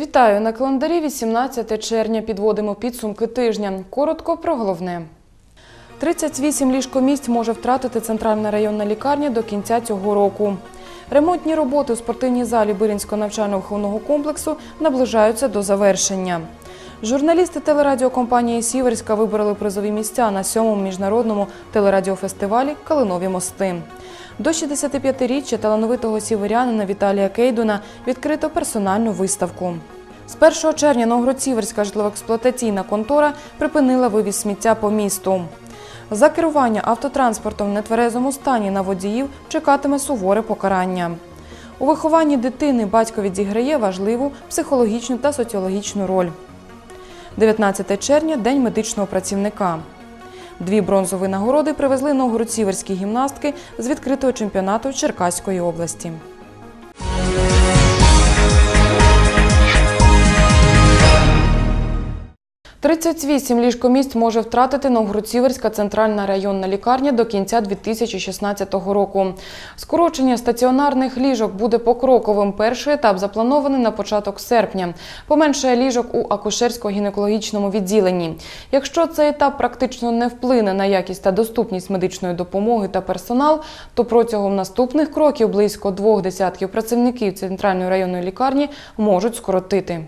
Вітаю на календарі 18 червня. Підводимо підсумки тижня. Коротко про головне. 38 ліжкомісць може втратити центральна районна лікарня до кінця цього року. Ремонтні роботи у спортивній залі Биринського навчально-виховного комплексу наближаються до завершення. Журналісти телерадіокомпанії Сіверська вибороли призові місця на сьомому міжнародному телерадіофестивалі Калинові мости. До 65-річчя талановитого сіверянина Віталія Кейдуна відкрито персональну виставку. З 1 червня Новгород-Сіверська житлово-експлуатаційна контора припинила вивіз сміття по місту. За керування автотранспортом в нетверезому стані на водіїв чекатиме суворе покарання. У вихованні дитини батько відіграє важливу психологічну та соціологічну роль. 19 червня День медичного працівника. Дві бронзові нагороди привезли новгород-сіверські гімнастки з відкритого чемпіонату Черкаської області. «38 ліжкомісць може втратити Новгород-Сіверська центральна районна лікарня до кінця 2016 року. Скорочення стаціонарних ліжок буде покроковим. Перший етап запланований на початок серпня. Поменшає ліжок у акушерсько-гінекологічному відділенні. Якщо цей етап практично не вплине на якість та доступність медичної допомоги та персонал, то протягом наступних кроків близько двох десятків працівників центральної районної лікарні можуть скоротити.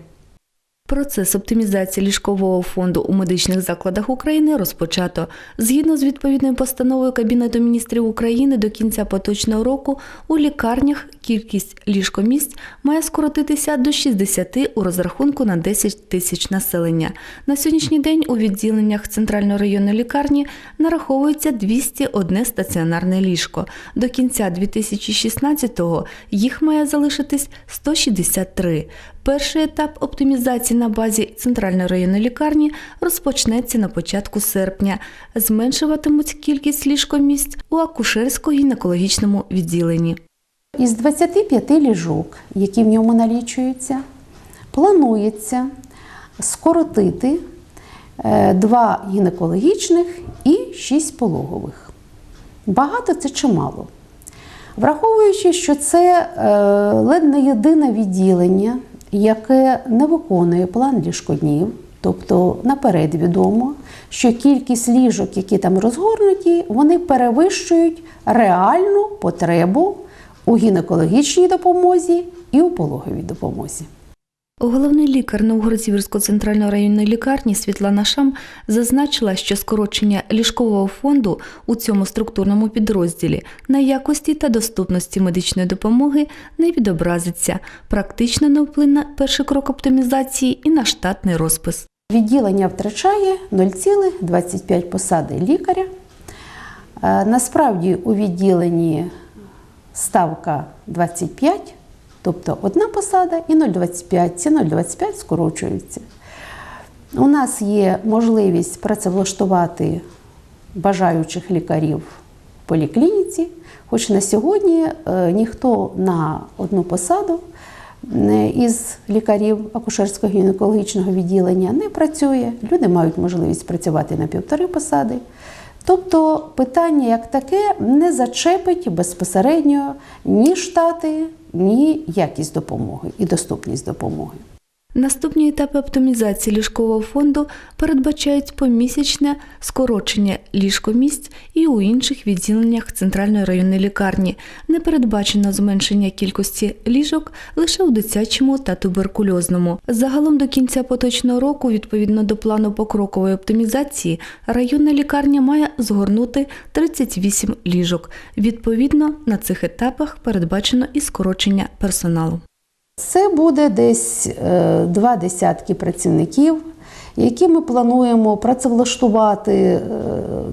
Процес оптимізації ліжкового фонду у медичних закладах України розпочато. Згідно з відповідною постановою Кабінету міністрів України до кінця поточного року у лікарнях кількість ліжкомісць має скоротитися до 60 у розрахунку на 10 тисяч населення. На сьогоднішній день у відділеннях центральної районної лікарні нараховується 201 стаціонарне ліжко. До кінця 2016-го їх має залишитись 163. Перший етап оптимізації на базі центральної районної лікарні розпочнеться на початку серпня. Зменшуватимуть кількість ліжкомісць у акушерсько-гінекологічному відділенні. Із 25 ліжок, які в ньому налічуються, планується скоротити е, два гінекологічних і шість пологових. Багато це чи мало? Враховуючи, що це е, ледь не єдине відділення, яке не виконує план ліжкоднів, тобто наперед відомо, що кількість ліжок, які там розгорнуті, вони перевищують реальну потребу у гінекологічній допомозі і у пологовій допомозі. Головний лікар Новгород-Сіверської центральної районної лікарні Світлана Шам зазначила, що скорочення ліжкового фонду у цьому структурному підрозділі на якості та доступності медичної допомоги не відобразиться, практично не вплине перший крок оптимізації і на штатний розпис. Відділення втрачає 0,25 посади лікаря. Е, Насправді у відділенні ставка 25, тобто одна посада і 0,25. Ці 0,25 скорочуються. У нас є можливість працевлаштувати бажаючих лікарів в поліклініці, хоч на сьогодні е, ніхто на одну посаду е, із лікарів акушерсько-гінекологічного відділення не працює. Люди мають можливість працювати на півтори посади. Тобто питання як таке не зачепить безпосередньо ні штати, ні якість допомоги і доступність допомоги. Наступні етапи оптимізації ліжкового фонду передбачають помісячне скорочення ліжкомісць і у інших відділеннях центральної районної лікарні. Не передбачено зменшення кількості ліжок лише у дитячому та туберкульозному. Загалом до кінця поточного року, відповідно до плану покрокової оптимізації, районна лікарня має згорнути 38 ліжок. Відповідно, на цих етапах передбачено і скорочення персоналу. Це буде десь е, два десятки працівників, які ми плануємо працевлаштувати е,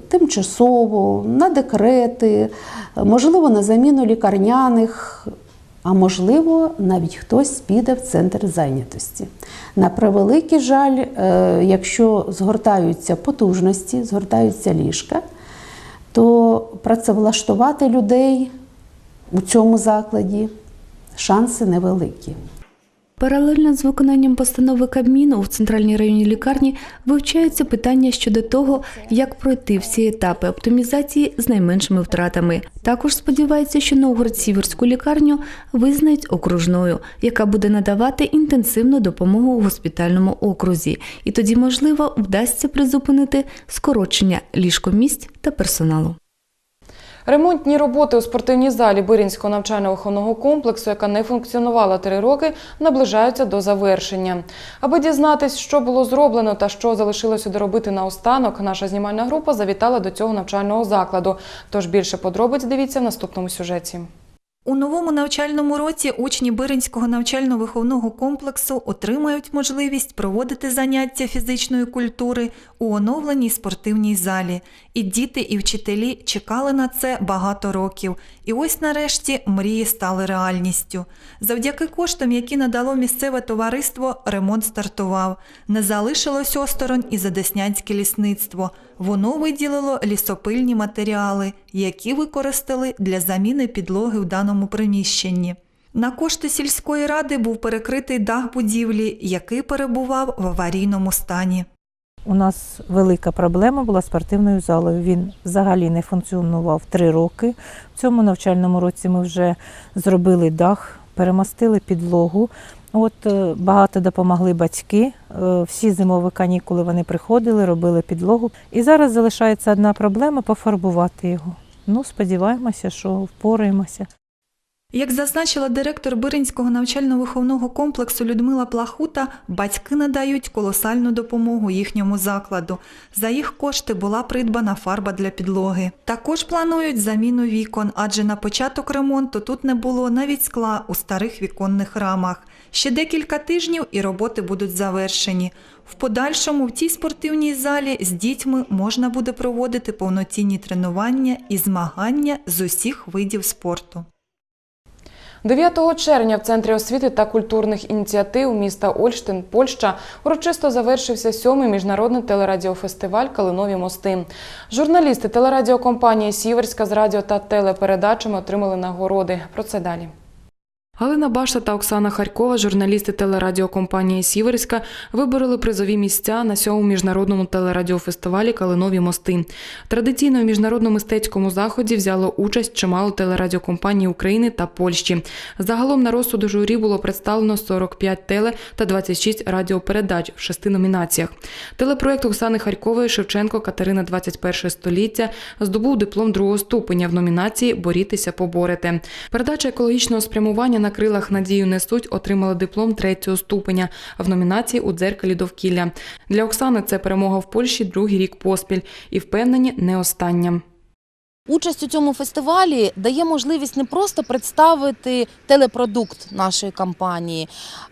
тимчасово, на декрети, можливо, на заміну лікарняних, а можливо, навіть хтось піде в центр зайнятості. На превеликий жаль, е, якщо згортаються потужності, згортаються ліжка, то працевлаштувати людей у цьому закладі шанси невеликі. Паралельно з виконанням постанови Кабміну в центральній районній лікарні вивчаються питання щодо того, як пройти всі етапи оптимізації з найменшими втратами. Також сподівається, що Новгород-Сіверську лікарню визнають окружною, яка буде надавати інтенсивну допомогу у госпітальному окрузі, і тоді, можливо, вдасться призупинити скорочення ліжкомісць та персоналу. Ремонтні роботи у спортивній залі Бирінського навчально-виховного комплексу, яка не функціонувала три роки, наближаються до завершення. Аби дізнатись, що було зроблено та що залишилося доробити наостанок, наша знімальна група завітала до цього навчального закладу. Тож більше подробиць дивіться в наступному сюжеті. У новому навчальному році учні Биринського навчально-виховного комплексу отримають можливість проводити заняття фізичної культури у оновленій спортивній залі. І діти, і вчителі чекали на це багато років. І ось нарешті мрії стали реальністю. Завдяки коштам, які надало місцеве товариство, ремонт стартував. Не залишилось осторонь і задеснянське лісництво. Воно виділило лісопильні матеріали, які використали для заміни підлоги в даному приміщенні. На кошти сільської ради був перекритий дах будівлі, який перебував в аварійному стані. У нас велика проблема була з спортивною залою. Він взагалі не функціонував три роки. В цьому навчальному році ми вже зробили дах, перемостили підлогу. От е, багато допомогли батьки. Е, Всі зимові канікули вони приходили, робили підлогу. І зараз залишається одна проблема пофарбувати його. Ну, сподіваємося, що впораємося. Як зазначила директор Биринського навчально-виховного комплексу Людмила Плахута, батьки надають колосальну допомогу їхньому закладу. За їх кошти була придбана фарба для підлоги. Також планують заміну вікон, адже на початок ремонту тут не було навіть скла у старих віконних рамах. Ще декілька тижнів і роботи будуть завершені. В подальшому в цій спортивній залі з дітьми можна буде проводити повноцінні тренування і змагання з усіх видів спорту. 9 червня в Центрі освіти та культурних ініціатив міста Ольштин, Польща, урочисто завершився сьомий міжнародний телерадіофестиваль Калинові мости. Журналісти телерадіокомпанії Сіверська з радіо та телепередачами отримали нагороди. Про це далі. Галина Башта та Оксана Харькова, журналісти телерадіокомпанії Сіверська, вибороли призові місця на сьомому міжнародному телерадіофестивалі Калинові мости. Традиційно в міжнародному мистецькому заході взяло участь чимало телерадіокомпаній України та Польщі. Загалом на розсуду журі було представлено 45 теле та 26 радіопередач в шести номінаціях. Телепроект Оксани Харькової Шевченко Катерина 21 століття здобув диплом другого ступеня в номінації Борітеся, поборете. Передача екологічного спрямування на крилах надію несуть отримала диплом третього ступеня в номінації у дзеркалі довкілля. Для Оксани це перемога в Польщі другий рік поспіль і впевнені не остання. Участь у цьому фестивалі дає можливість не просто представити телепродукт нашої компанії,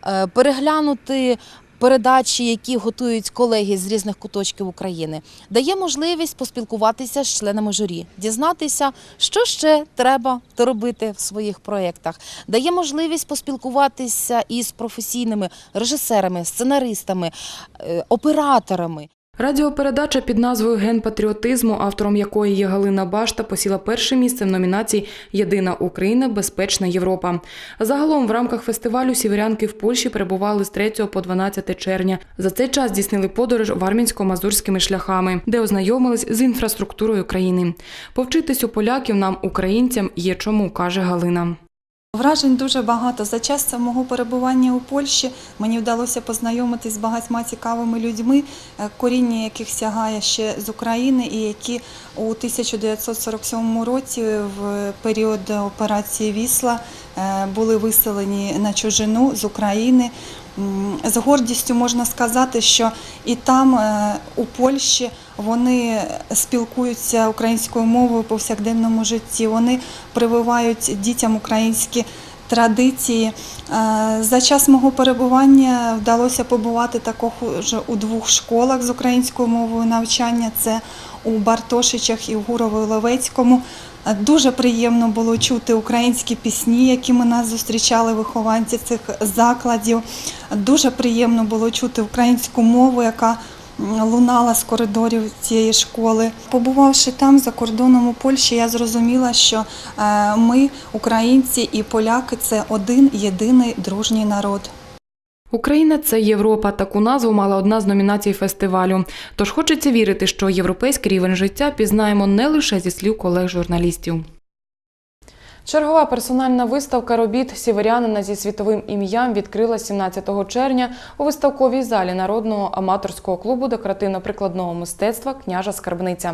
е, переглянути передачі, які готують колеги з різних куточків України, дає можливість поспілкуватися з членами журі, дізнатися, що ще треба робити в своїх проєктах, дає можливість поспілкуватися із професійними режисерами, сценаристами, е, операторами. Радіопередача під назвою Ген патріотизму, автором якої є Галина Башта, посіла перше місце в номінації Єдина Україна, безпечна Європа. Загалом в рамках фестивалю сіверянки в Польщі перебували з 3 по 12 червня. За цей час здійснили подорож вармінсько-мазурськими шляхами, де ознайомились з інфраструктурою країни. Повчитись у поляків нам, українцям, є чому, каже Галина. Вражень дуже багато. За час мого перебування у Польщі мені вдалося познайомитись з багатьма цікавими людьми, е, коріння яких сягає ще з України, і які у 1947 році, в період операції Вісла, е, були виселені на чужину з України. З гордістю можна сказати, що і там, е, у Польщі, вони спілкуються українською мовою у повсякденному житті. Вони прививають дітям українські традиції. Е, За час мого перебування вдалося побувати також у двох школах з українською мовою навчання. Це у Бартошичах і у Гурово-Ловецькому. Е, Дуже приємно було чути українські пісні, якими нас зустрічали вихованці цих закладів. Дуже приємно було чути українську мову, яка лунала з коридорів цієї школи. Побувавши там за кордоном у Польщі, я зрозуміла, що е, ми, українці і поляки, це один єдиний дружній народ. Україна це Європа. Таку назву мала одна з номінацій фестивалю. Тож хочеться вірити, що європейський рівень життя пізнаємо не лише зі слів колег-журналістів. Чергова персональна виставка робіт сіверянина зі світовим ім'ям відкрила 17 червня у виставковій залі народного аматорського клубу декоративно-прикладного мистецтва Княжа Скарбниця.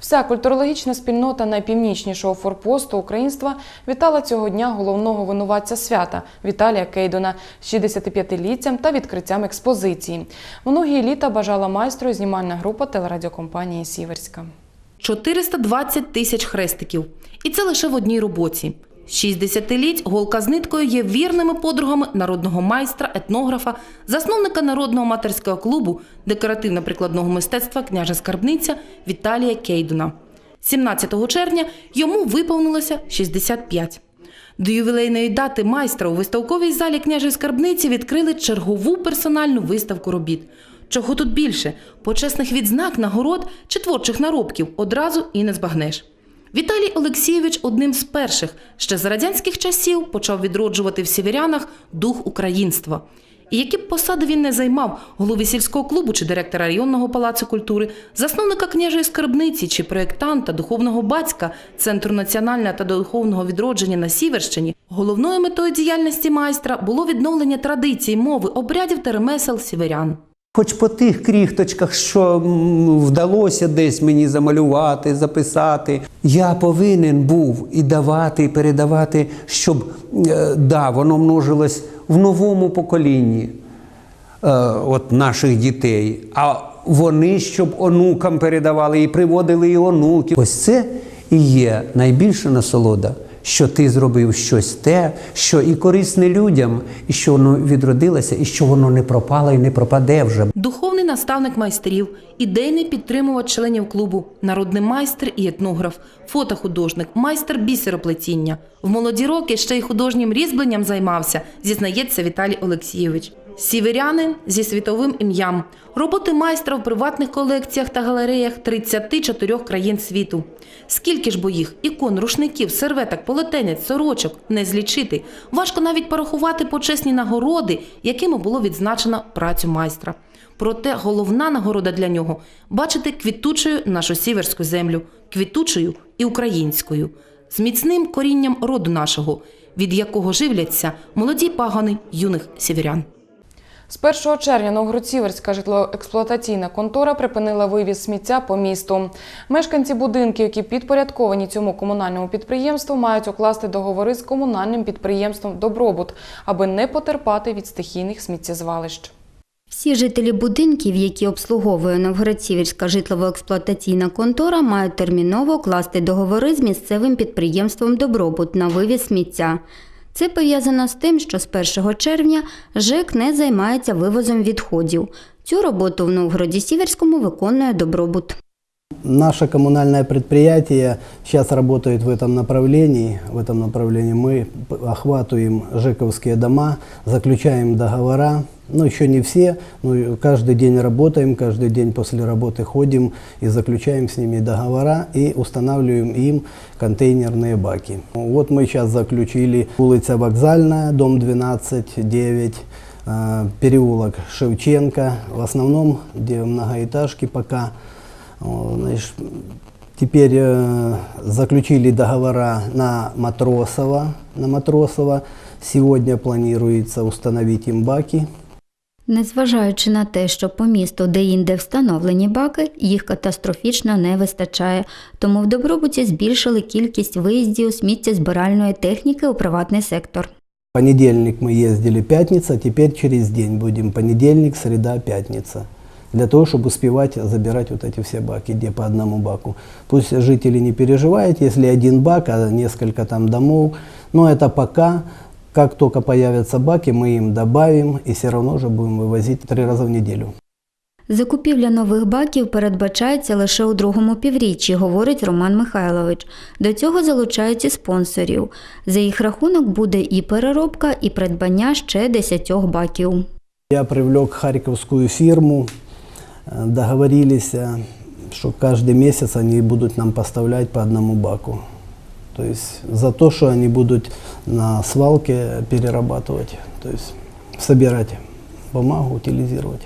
Вся культурологічна спільнота найпівнічнішого форпосту українства вітала цього дня головного винуватця свята Віталія Кейдона з 65-літтям та відкриттям експозиції. Многі літа бажала майстру знімальна група телерадіокомпанії Сіверська. 420 тисяч хрестиків. І це лише в одній роботі. З 60-літь голка з ниткою є вірними подругами народного майстра, етнографа, засновника народного матерського клубу декоративно-прикладного мистецтва княжа скарбниця Віталія Кейдуна. 17 червня йому виповнилося 65. До ювілейної дати майстра у виставковій залі княжої скарбниці відкрили чергову персональну виставку робіт. Чого тут більше? Почесних відзнак, нагород чи творчих наробків одразу і не збагнеш. Віталій Олексійович одним з перших ще за радянських часів почав відроджувати в сіверянах дух українства. І які б посади він не займав голови сільського клубу чи директора районного палацу культури, засновника княжої скарбниці чи проєктанта, духовного батька Центру національного та духовного відродження на Сіверщині, головною метою діяльності майстра було відновлення традицій, мови, обрядів та ремесел сіверян. Хоч по тих кріхточках, що вдалося десь мені замалювати, записати, я повинен був і давати, і передавати, щоб е, да, воно множилось в новому поколінні е, от наших дітей. А вони щоб онукам передавали і приводили і онуків. Ось це і є найбільша насолода, що ти зробив щось те, що і корисне людям, і що воно відродилося, і що воно не пропало і не пропаде вже. Духовний наставник майстрів, ідейний підтримувач членів клубу, народний майстер і етнограф, фотохудожник, майстер бісероплетіння. В молоді роки ще й художнім різьбленням займався, зізнається Віталій Олексійович. Сіверянин зі світовим ім'ям. Роботи майстра в приватних колекціях та галереях 34 країн світу. Скільки ж бо їх ікон, рушників, серветок, полотенець, сорочок не злічити. Важко навіть порахувати почесні нагороди, якими було відзначено працю майстра. Проте головна нагорода для нього бачити квітучою нашу сіверську землю, квітучою і українською, з міцним корінням роду нашого, від якого живляться молоді пагани юних сіверян. З 1 червня Новгород-Сіверська житлоексплуатаційна контора припинила вивіз сміття по місту. Мешканці будинків, які підпорядковані цьому комунальному підприємству, мають укласти договори з комунальним підприємством Добробут, аби не потерпати від стихійних сміттєзвалищ. Всі жителі будинків, які обслуговує Новгород-Сіверська житлово-експлуатаційна контора, мають терміново класти договори з місцевим підприємством Добробут на вивіз сміття. Це пов'язано з тим, що з 1 червня ЖЕК не займається вивозом відходів. Цю роботу в Новгороді Сіверському виконує Добробут. Наше коммунальное предприятие сейчас работает в этом направлении. В этом направлении мы охватываем ЖЭКовские дома, заключаем договора. Ну, еще не все, но каждый день работаем, каждый день после работы ходим и заключаем с ними договора и устанавливаем им контейнерные баки. Вот мы сейчас заключили улица Вокзальная, дом 12, 9, э, переулок Шевченко. В основном, где многоэтажки пока. Значит, теперь э, заключили договора на Матросова, на Матросова. Сегодня планируется установить им баки. Незважаючи на те, що по місту де-інде встановлені баки, їх катастрофічно не вистачає. Тому в Добробуті збільшили кількість виїздів сміттєзбиральної техніки у приватний сектор. Понедельник мы ездили, пятница, теперь через день будем понедельник, среда, пятница Для того, чтобы успевать забирать вот эти все баки, где по одному баку. Пусть жители не переживают, если один бак, а несколько там домов. Но это пока, как только появятся баки, мы им добавим и все равно же будем вывозить три раза в неделю. Закупівля нових баків передбачається лише у другому півріччі, говорить Роман Михайлович. До цього залучають і спонсорів. За їх рахунок буде і переробка, і придбання ще 10 баків. Я привлек харьковскую фирму, э, договорились, э, что каждый месяц они будут нам поставлять по одному баку. То есть за то, что они будут на свалке перерабатывать, то есть собирать бумагу утилизировать.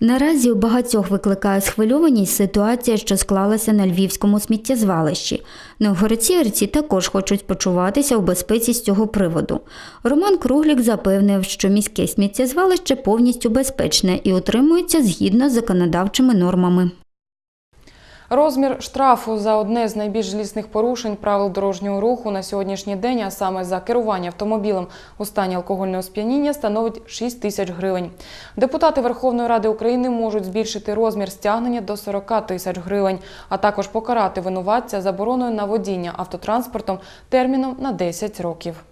Наразі у багатьох викликає схвильованість ситуація, що склалася на львівському сміттєзвалищі. Новгородцівці також хочуть почуватися у безпеці з цього приводу. Роман Круглік запевнив, що міське сміттєзвалище повністю безпечне і утримується згідно з законодавчими нормами. Розмір штрафу за одне з найбільш злісних порушень правил дорожнього руху на сьогоднішній день, а саме за керування автомобілем у стані алкогольного сп'яніння, становить 6 тисяч гривень. Депутати Верховної Ради України можуть збільшити розмір стягнення до 40 тисяч гривень, а також покарати винуватця забороною на водіння автотранспортом терміном на 10 років.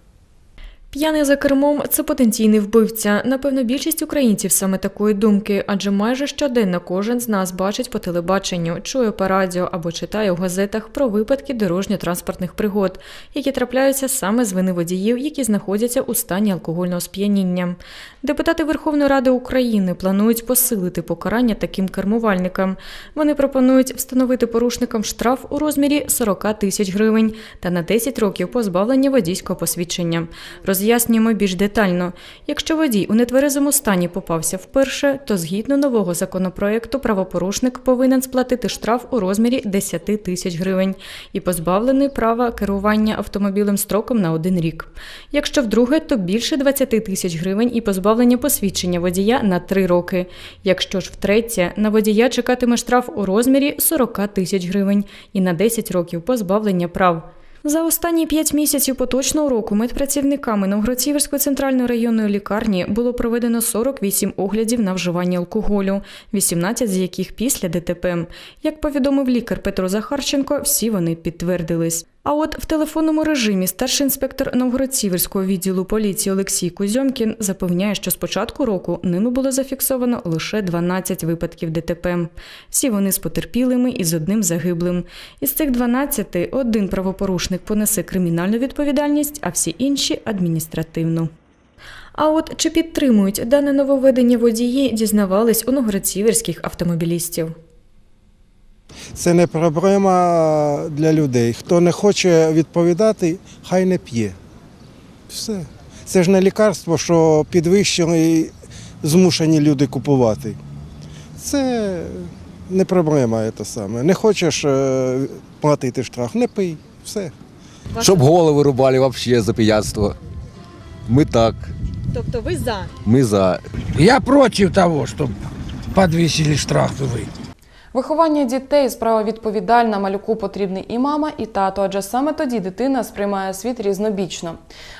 П'яний за кермом це потенційний вбивця. Напевно, більшість українців саме такої думки, адже майже щоденно кожен з нас бачить по телебаченню, чує по радіо або читає у газетах про випадки дорожньо-транспортних пригод, які трапляються саме з вини водіїв, які знаходяться у стані алкогольного сп'яніння. Депутати Верховної Ради України планують посилити покарання таким кермувальникам. Вони пропонують встановити порушникам штраф у розмірі 40 тисяч гривень та на 10 років позбавлення водійського посвідчення. Роз'яснюємо більш детально. Якщо водій у нетверезому стані попався вперше, то згідно нового законопроекту правопорушник повинен сплатити штраф у розмірі 10 тисяч гривень і позбавлений права керування автомобілем строком на один рік. Якщо вдруге, то більше 20 тисяч гривень і позбавлення посвідчення водія на 3 роки. Якщо ж втретє, на водія чекатиме штраф у розмірі 40 тисяч гривень і на 10 років позбавлення прав. За останні п'ять місяців поточного року медпрацівниками Новгородцівської центральної районної лікарні було проведено 48 оглядів на вживання алкоголю, 18 з яких після ДТП. Як повідомив лікар Петро Захарченко, всі вони підтвердились. А от в телефонному режимі старший інспектор Новгородцівського відділу поліції Олексій Кузьомкін запевняє, що з початку року ними було зафіксовано лише 12 випадків ДТП. Всі вони з потерпілими і з одним загиблим. Із цих 12 один правопорушник понесе кримінальну відповідальність, а всі інші адміністративну. А от чи підтримують дане нововведення водії, дізнавались у новгородцівських автомобілістів. Це не проблема для людей. Хто не хоче відповідати, хай не п'є. Все. Це ж не лікарство, що підвищили змушені люди купувати. Це не проблема. Це саме. Не хочеш е, платити штраф, не пий. Все. Щоб голови рубали вообще за пияцтво. Мы так, Тобто ви за? мы за. Я против того, чтобы подвесили штрафы. Виховання дітей справа відповідальна. Малюку потрібний і мама, і тато, адже саме тоді дитина сприймає світ різнобічно.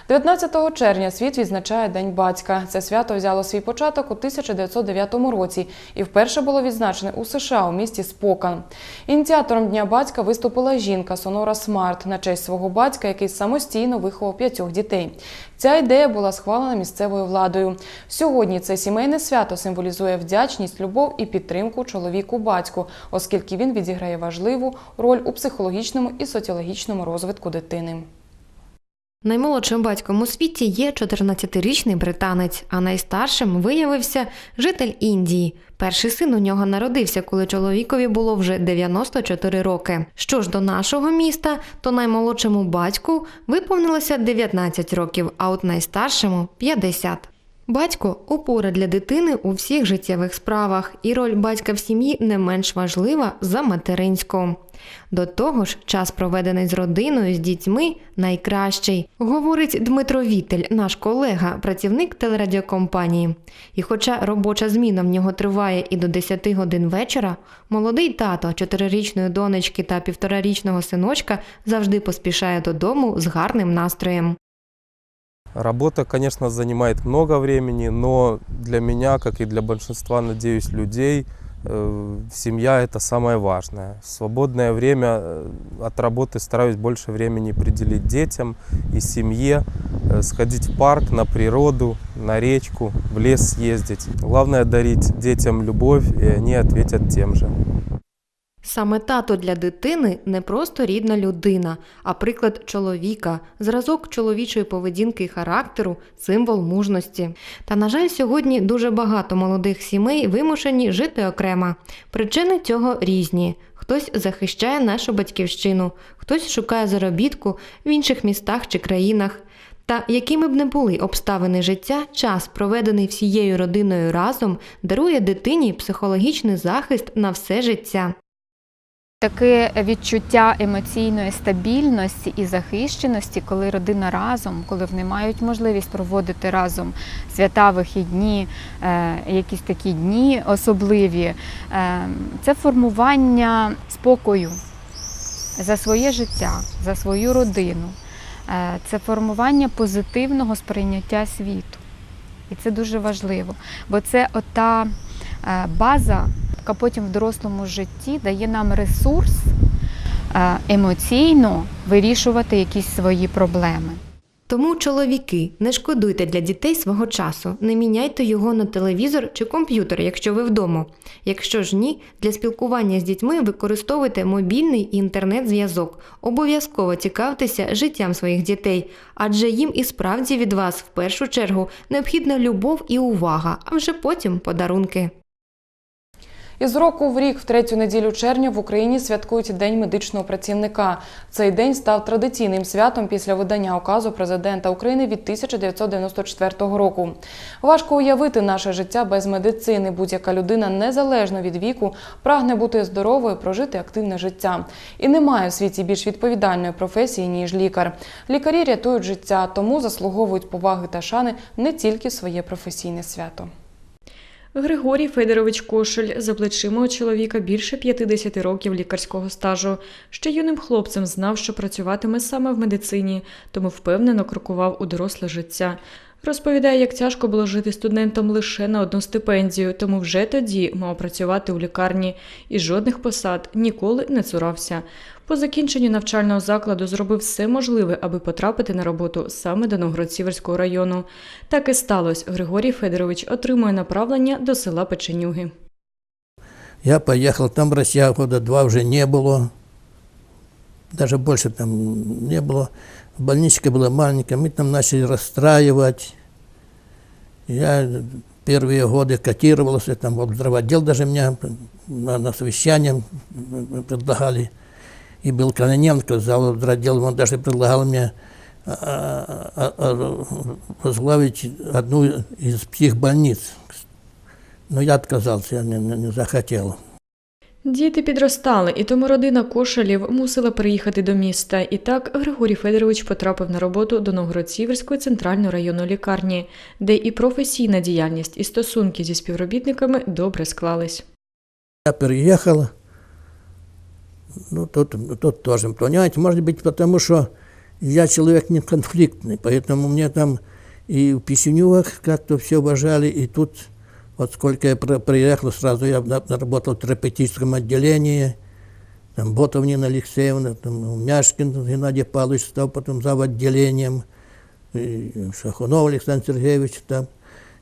19 червня світ відзначає День батька. Це свято взяло свій початок у 1909 році і вперше було відзначене у США у місті Спокан. Ініціатором Дня батька виступила жінка Сонора Смарт на честь свого батька, який самостійно виховав п'ятьох дітей. Ця ідея була схвалена місцевою владою. Сьогодні це сімейне свято символізує вдячність, любов і підтримку чоловіку батьку, оскільки він відіграє важливу роль у психологічному і соціологічному розвитку дитини. Наймолодшим батьком у світі є 14-річний британець, а найстаршим виявився житель Індії. Перший син у нього народився, коли чоловікові було вже 94 роки. Що ж до нашого міста, то наймолодшому батьку виповнилося 19 років, а от найстаршому 50. Батько опора для дитини у всіх життєвих справах, і роль батька в сім'ї не менш важлива за материнську. До того ж, час, проведений з родиною, з дітьми, найкращий, говорить Дмитро Вітель, наш колега, працівник телерадіокомпанії. І хоча робоча зміна в нього триває і до 10 годин вечора, молодий тато чотирирічної донечки та півторарічного синочка завжди поспішає додому з гарним настроєм. Работа, конечно, занимает много времени, но для меня, как и для большинства, надеюсь, людей, семья это самое важное. В свободное время э, от работы стараюсь больше времени приделить детям и семье, э, сходить в парк, на природу, на речку, в лес съездить. Главное дарить детям любовь, и они ответят тем же. Саме тато для дитини не просто рідна людина, а приклад чоловіка, зразок чоловічої поведінки і характеру, символ мужності. Та, на жаль, сьогодні дуже багато молодих сімей вимушені жити окремо. Причини цього різні. Хтось захищає нашу батьківщину, хтось шукає заробітку в інших містах чи країнах. Та якими б не були обставини життя, час, проведений всією родиною разом, дарує дитині психологічний захист на все життя. Таке відчуття емоційної стабільності і захищеності, коли родина разом, коли вони мають можливість проводити разом свята, вихідні, е, якісь такі дні особливі, е, це формування спокою за своє життя, за свою родину, Е, це формування позитивного сприйняття світу. І це дуже важливо, бо це ота база, яка потім в дорослому житті дає нам ресурс е, емоційно вирішувати якісь свої проблеми. Тому, чоловіки, не шкодуйте для дітей свого часу, не міняйте його на телевізор чи комп'ютер, якщо ви вдома. Якщо ж ні, для спілкування з дітьми використовуйте мобільний інтернет-зв'язок. Обов'язково цікавтеся життям своїх дітей, адже їм і справді від вас в першу чергу необхідна любов і увага, а вже потім подарунки. Із року в рік, в третю неділю червня, в Україні святкують День медичного працівника. Цей день став традиційним святом після видання указу президента України від 1994 року. Важко уявити наше життя без медицини. Будь-яка людина, незалежно від віку, прагне бути здоровою, прожити активне життя. І немає в світі більш відповідальної професії, ніж лікар. Лікарі рятують життя, тому заслуговують поваги та шани не тільки своє професійне свято. Григорій Федорович Кошель за плечима у чоловіка більше 50 років лікарського стажу. Ще юним хлопцем знав, що працюватиме саме в медицині, тому впевнено крокував у доросле життя. Розповідає, як тяжко було жити студентом лише на одну стипендію, тому вже тоді мав працювати у лікарні і жодних посад ніколи не цурався. По закінченню навчального закладу зробив все можливе, аби потрапити на роботу саме до Новгород-Сіверського району. Так і сталося. Григорій Федорович отримує направлення до села Печенюги. Я поехал, там Россия года два уже не было. Даже больше там не было. Больничка была маленькая, мы там начали расстраивать. Я первые годы котировался, там вот здравоотдел даже меня на, на совещание предлагали. И был Каноненко, зал здравоотдел, он даже предлагал мне возглавить одну из психбольниц. Но я отказался, я не, не, не захотел. Діти підростали, і тому родина Кошелів мусила переїхати до міста. І так Григорій Федорович потрапив на роботу до Новгород-Сіверської центральної районної лікарні, де і професійна діяльність, і стосунки зі співробітниками добре склались. Я переехал, ну, тут, тут тоже, понимаете, может быть, потому что я человек не конфликтный, поэтому мне там и в Писюнювах как-то все уважали, и тут, вот сколько я приехал, сразу я работал в терапевтическом отделении, там Ботов Нина Алексеевна, там Мяшкин Геннадий Павлович стал потом зав. отделением, Шахунов Александр Сергеевич там.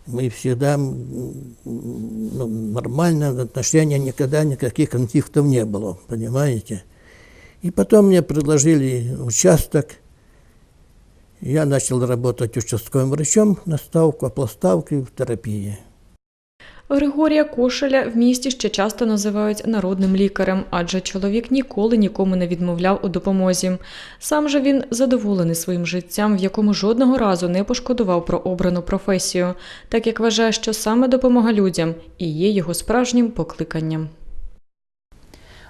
Мы всегда м, ну, нормально, отношения никогда никаких конфликтов не было, понимаете. И потом мне предложили участок. Я начал работать участковым врачом на ставку, оплоставки в терапии. Григорія Кошеля в місті ще часто називають народним лікарем, адже чоловік ніколи нікому не відмовляв у допомозі. Сам же він задоволений своїм життям, в якому жодного разу не пошкодував про обрану професію, так як вважає, що саме допомога людям і є його справжнім покликанням.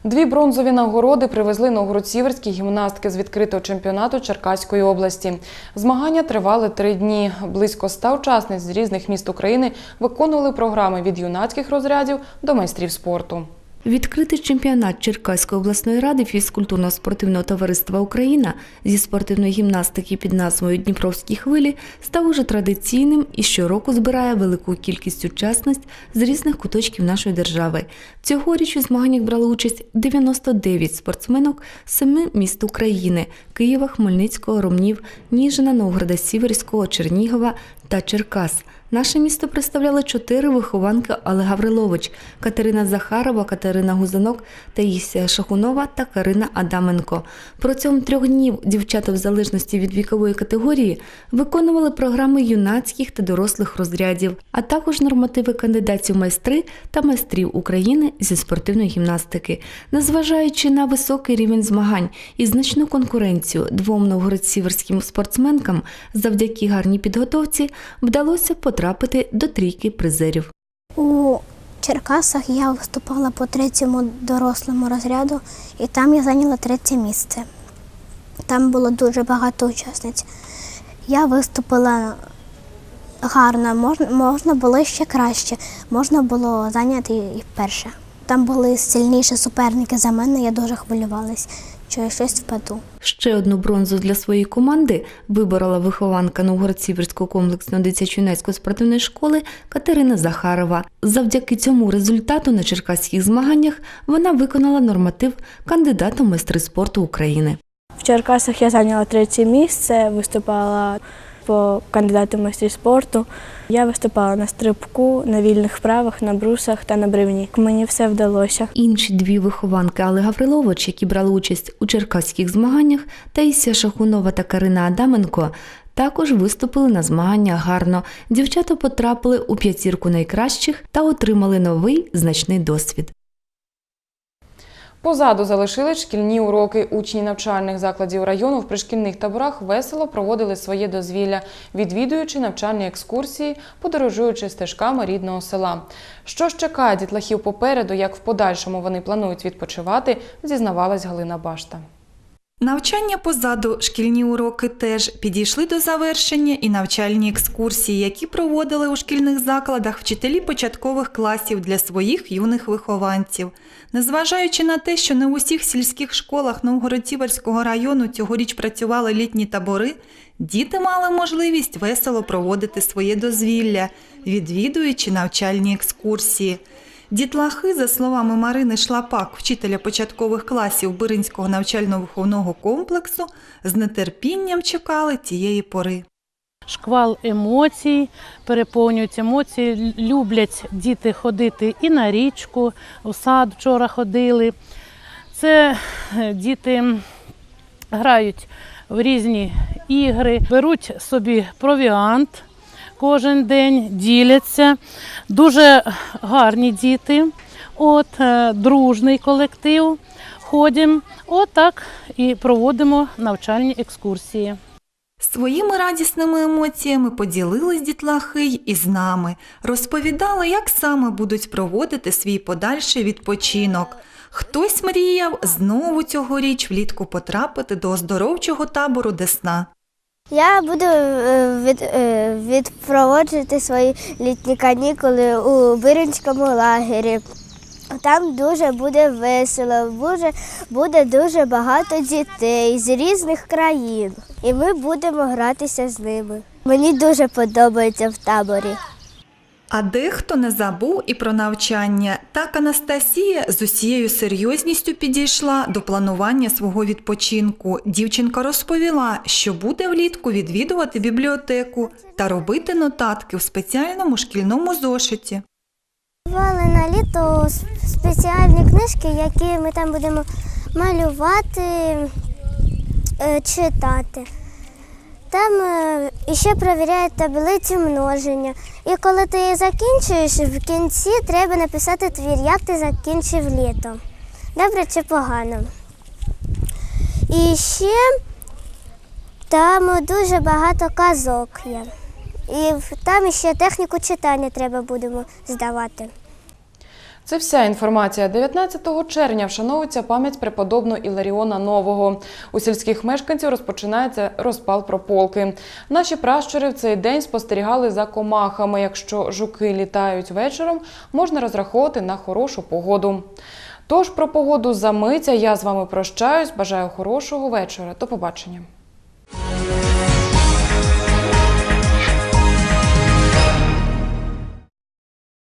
Дві бронзові нагороди привезли новгородсіверські гімнастки з відкритого чемпіонату Черкаської області. Змагання тривали три дні. Близько ста учасниць з різних міст України виконували програми від юнацьких розрядів до майстрів спорту. Відкритий чемпіонат Черкаської обласної ради фізкультурно-спортивного товариства Україна зі спортивної гімнастики під назвою Дніпровські хвилі став уже традиційним і щороку збирає велику кількість учасниць з різних куточків нашої держави. Цьогоріч у змаганнях брали участь 99 спортсменок з семи міст України Києва, Хмельницького, Ромнів, Ніжина, Новгорода Сіверського, Чернігова та Черкас. Наше місто представляли чотири вихованки Олег Гаврилович, Катерина Захарова, Катерина Гузанок, Таїсія Шахунова та Карина Адаменко. Протягом трьох днів дівчата, в залежності від вікової категорії, виконували програми юнацьких та дорослих розрядів, а також нормативи кандидатів майстри та майстрів України зі спортивної гімнастики. Незважаючи на високий рівень змагань і значну конкуренцію двом новгород-сіверським спортсменкам, завдяки гарній підготовці вдалося потрапити до трійки призерів. У Черкасах я виступала по третьому дорослому розряду, і там я зайняла третє місце. Там було дуже багато учасниць. Я виступила гарно, можна, можна було ще краще, можна було зайняти і перше. Там були сильніші суперники за мене, я дуже хвилювалась, що я щось впаду. Ще одну бронзу для своєї команди виборола вихованка Новгород-Сіверського комплексної дитячо-юнацької спортивної школи Катерина Захарова. Завдяки цьому результату на черкаських змаганнях вона виконала норматив кандидата в майстри спорту України. В Черкасах я зайняла третє місце, виступала по кандидату в майстрі спорту. Я виступала на стрибку, на вільних вправах, на брусах та на бревні. Мені все вдалося. Інші дві вихованки Алли Гаврилович, які брали участь у черкаських змаганнях, Таїсія Шахунова та Карина Адаменко, також виступили на змаганнях гарно. Дівчата потрапили у п'ятірку найкращих та отримали новий значний досвід. Позаду залишили шкільні уроки. Учні навчальних закладів району в пришкільних таборах весело проводили своє дозвілля, відвідуючи навчальні екскурсії, подорожуючи стежками рідного села. Що ж чекає дітлахів попереду, як в подальшому вони планують відпочивати, зізнавалась Галина Башта. Навчання позаду, шкільні уроки теж підійшли до завершення і навчальні екскурсії, які проводили у шкільних закладах вчителі початкових класів для своїх юних вихованців. Незважаючи на те, що не у всіх сільських школах Новгород-Сіверського району цьогоріч працювали літні табори, діти мали можливість весело проводити своє дозвілля, відвідуючи навчальні екскурсії. Дітлахи, за словами Марини Шлапак, вчителя початкових класів Биринського навчально-виховного комплексу, з нетерпінням чекали тієї пори. Шквал емоцій, переповнюють емоції, люблять діти ходити і на річку, у сад вчора ходили. Це е, діти грають в різні ігри, беруть собі провіант кожен день, діляться. Дуже гарні діти, от, е, дружний колектив. Ходимо, отак і проводимо навчальні екскурсії. Своїми радісними емоціями поділились дітлахи й із нами, розповідали, як саме будуть проводити свій подальший відпочинок. Хтось мріяв знову цьогоріч влітку потрапити до оздоровчого табору Десна. Я буду е, від, е, відпроводжувати свої літні канікули у Биринському лагері. Там дуже буде весело, буде, буде дуже багато дітей з різних країн. І ми будемо гратися з ними. Мені дуже подобається в таборі. А дехто не забув і про навчання. Так Анастасія з усією серйозністю підійшла до планування свого відпочинку. Дівчинка розповіла, що буде влітку відвідувати бібліотеку та робити нотатки в спеціальному шкільному зошиті. Купували на літо спеціальні книжки, які ми там будемо малювати, е, читати. Там е, іще перевіряють таблицю множення. І коли ти її закінчуєш, в кінці треба написати твір, як ти закінчив літо. Добре чи погано. І ще там дуже багато казок є. І там ще техніку читання треба будемо здавати. Це вся інформація. 19 червня вшановується пам'ять преподобного Іларіона Нового. У сільських мешканців розпочинається розпал прополки. Наші пращури в цей день спостерігали за комахами. Якщо жуки літають вечором, можна розраховувати на хорошу погоду. Тож про погоду замиться. Я з вами прощаюсь. Бажаю хорошого вечора. До побачення.